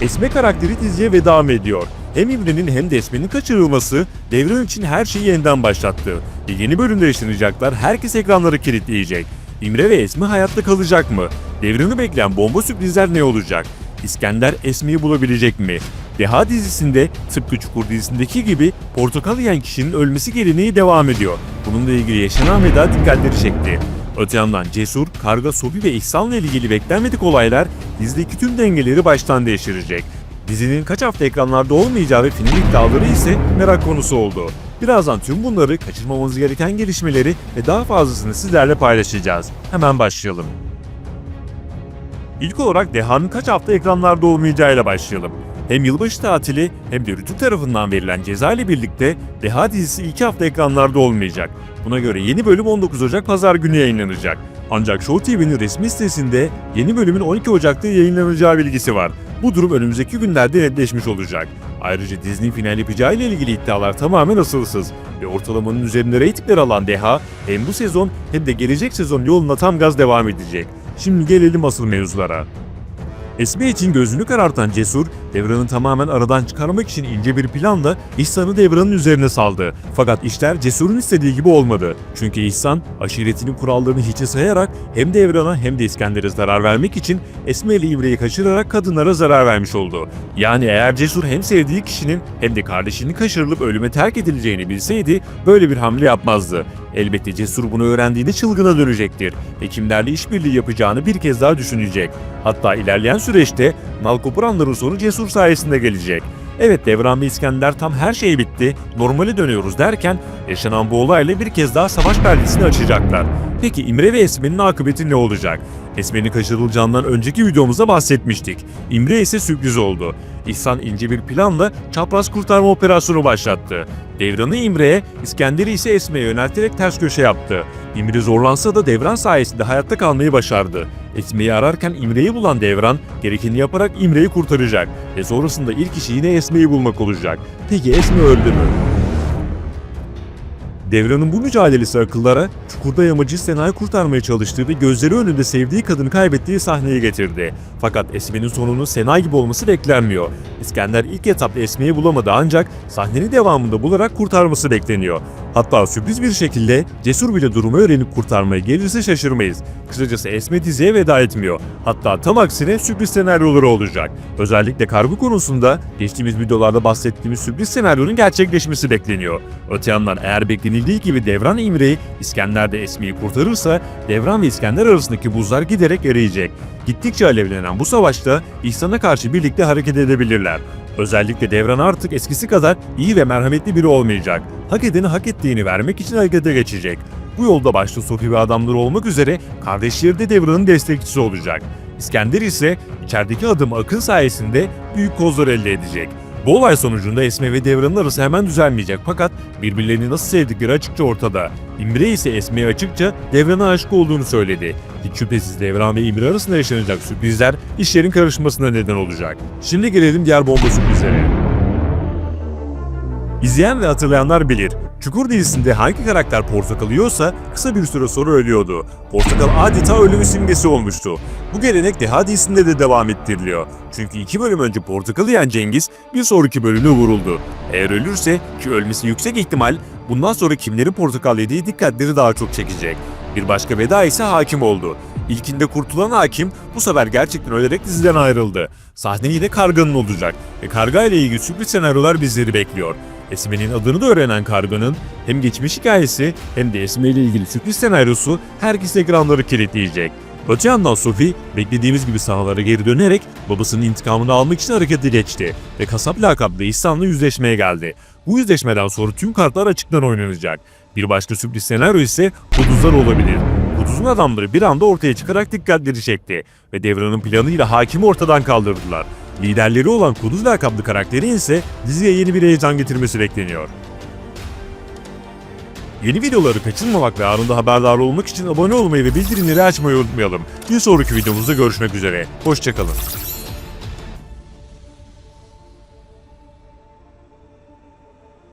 Esme karakteri diziye veda mı ediyor? Hem İmre'nin hem de Esme'nin kaçırılması devran için her şeyi yeniden başlattı. Yeni bölümde yaşanacaklar herkes ekranları kilitleyecek. İmre ve Esme hayatta kalacak mı? Devranı bekleyen bomba sürprizler ne olacak? İskender Esme'yi bulabilecek mi? Deha dizisinde tıpkı Çukur dizisindeki gibi portakal yiyen kişinin ölmesi geleneği devam ediyor. Bununla ilgili yaşanan veda dikkatleri çekti. Öte yandan Cesur, Karga, Sobi ve İhsan'la ilgili beklenmedik olaylar dizideki tüm dengeleri baştan değiştirecek. Dizinin kaç hafta ekranlarda olmayacağı ve final iddiaları ise merak konusu oldu. Birazdan tüm bunları kaçırmamamız gereken gelişmeleri ve daha fazlasını sizlerle paylaşacağız. Hemen başlayalım. İlk olarak Deha'nın kaç hafta ekranlarda olmayacağıyla başlayalım. Hem yılbaşı tatili hem de Rütük tarafından verilen ceza ile birlikte Deha dizisi 2 hafta ekranlarda olmayacak. Buna göre yeni bölüm 19 Ocak Pazar günü yayınlanacak. Ancak Show TV'nin resmi sitesinde yeni bölümün 12 Ocak'ta yayınlanacağı bilgisi var. Bu durum önümüzdeki günlerde netleşmiş olacak. Ayrıca Disney final yapacağı ile ilgili iddialar tamamen asılsız ve ortalamanın üzerinde reytingler alan Deha hem bu sezon hem de gelecek sezon yoluna tam gaz devam edecek. Şimdi gelelim asıl mevzulara. Esme için gözünü karartan Cesur, Devran'ı tamamen aradan çıkarmak için ince bir planla İhsan'ı Devran'ın üzerine saldı. Fakat işler Cesur'un istediği gibi olmadı. Çünkü İhsan, aşiretinin kurallarını hiçe sayarak hem Devran'a hem de İskender'e zarar vermek için Esme ile İmre'yi kaçırarak kadınlara zarar vermiş oldu. Yani eğer Cesur hem sevdiği kişinin hem de kardeşinin kaçırılıp ölüme terk edileceğini bilseydi böyle bir hamle yapmazdı. Elbette Cesur bunu öğrendiğinde çılgına dönecektir ve kimlerle işbirliği yapacağını bir kez daha düşünecek. Hatta ilerleyen süreçte Malkopuranların sonu Cesur sayesinde gelecek. Evet Devran ve İskender tam her şey bitti, normale dönüyoruz derken yaşanan bu olayla bir kez daha savaş perdesini açacaklar. Peki İmre ve Esme'nin akıbeti ne olacak? Esme'nin kaçırılacağından önceki videomuzda bahsetmiştik. İmre ise sürpriz oldu. İhsan ince bir planla çapraz kurtarma operasyonu başlattı. Devran'ı İmre'ye, İskender'i ise Esme'ye yönelterek ters köşe yaptı. İmre zorlansa da Devran sayesinde hayatta kalmayı başardı. Esme'yi ararken İmre'yi bulan Devran, gerekeni yaparak İmre'yi kurtaracak ve sonrasında ilk işi yine Esme'yi bulmak olacak. Peki Esme öldü mü? Devran'ın bu mücadelesi akıllara, çukurda yamacı Sena'yı kurtarmaya çalıştığı ve gözleri önünde sevdiği kadını kaybettiği sahneyi getirdi. Fakat Esme'nin sonunun Sena gibi olması beklenmiyor. İskender ilk etapta Esme'yi bulamadı ancak sahnenin devamında bularak kurtarması bekleniyor. Hatta sürpriz bir şekilde Cesur bile durumu öğrenip kurtarmaya gelirse şaşırmayız. Kısacası Esme diziye veda etmiyor. Hatta tam aksine sürpriz senaryoları olacak. Özellikle kargo konusunda geçtiğimiz videolarda bahsettiğimiz sürpriz senaryonun gerçekleşmesi bekleniyor. Öte yandan eğer beklenildiği gibi Devran İmre'yi, İskender de Esme'yi kurtarırsa Devran ve İskender arasındaki buzlar giderek eriyecek. Gittikçe alevlenen bu savaşta İhsan'a karşı birlikte hareket edebilirler. Özellikle Devran artık eskisi kadar iyi ve merhametli biri olmayacak. Hak edeni hak ettiğini vermek için harekete geçecek. Bu yolda başta Sophie ve adamları olmak üzere kardeşleri de Devran'ın destekçisi olacak. İskender ise içerideki adım Akın sayesinde büyük kozlar elde edecek. Bu olay sonucunda Esme ve Devran'ın arası hemen düzelmeyecek fakat birbirlerini nasıl sevdikleri açıkça ortada. İmre ise Esme'ye açıkça Devran'a aşık olduğunu söyledi. Hiç şüphesiz Devran ve İmre arasında yaşanacak sürprizler işlerin karışmasına neden olacak. Şimdi gelelim diğer bomba sürprizlere. İzleyen ve hatırlayanlar bilir. Çukur dizisinde hangi karakter portakal yiyorsa kısa bir süre sonra ölüyordu. Portakal adeta ölümün simgesi olmuştu. Bu gelenek Deha dizisinde de devam ettiriliyor. Çünkü iki bölüm önce portakal yiyen Cengiz bir sonraki bölümde vuruldu. Eğer ölürse ki ölmesi yüksek ihtimal bundan sonra kimlerin portakal yediği dikkatleri daha çok çekecek. Bir başka veda ise hakim oldu. İlkinde kurtulan hakim bu sefer gerçekten ölerek diziden ayrıldı. Sahne yine Karga'nın olacak ve Karga ile ilgili sürpriz senaryolar bizleri bekliyor. Esme'nin adını da öğrenen Karga'nın hem geçmiş hikayesi hem de Esme ile ilgili sürpriz senaryosu herkes ekranları kilitleyecek. Öte yandan Sophie beklediğimiz gibi sahalara geri dönerek babasının intikamını almak için harekete geçti ve kasap lakaplı İhsan'la yüzleşmeye geldi. Bu yüzleşmeden sonra tüm kartlar açıktan oynanacak. Bir başka sürpriz senaryo ise Kuduzlar olabilir. Kuduz'un adamları bir anda ortaya çıkarak dikkatleri çekti ve Devran'ın planıyla hakimi ortadan kaldırdılar. Liderleri olan Kuduz lakaplı karakterin ise diziye yeni bir heyecan getirmesi bekleniyor. Yeni videoları kaçırmamak ve anında haberdar olmak için abone olmayı ve bildirimleri açmayı unutmayalım. Bir sonraki videomuzda görüşmek üzere. Hoşçakalın.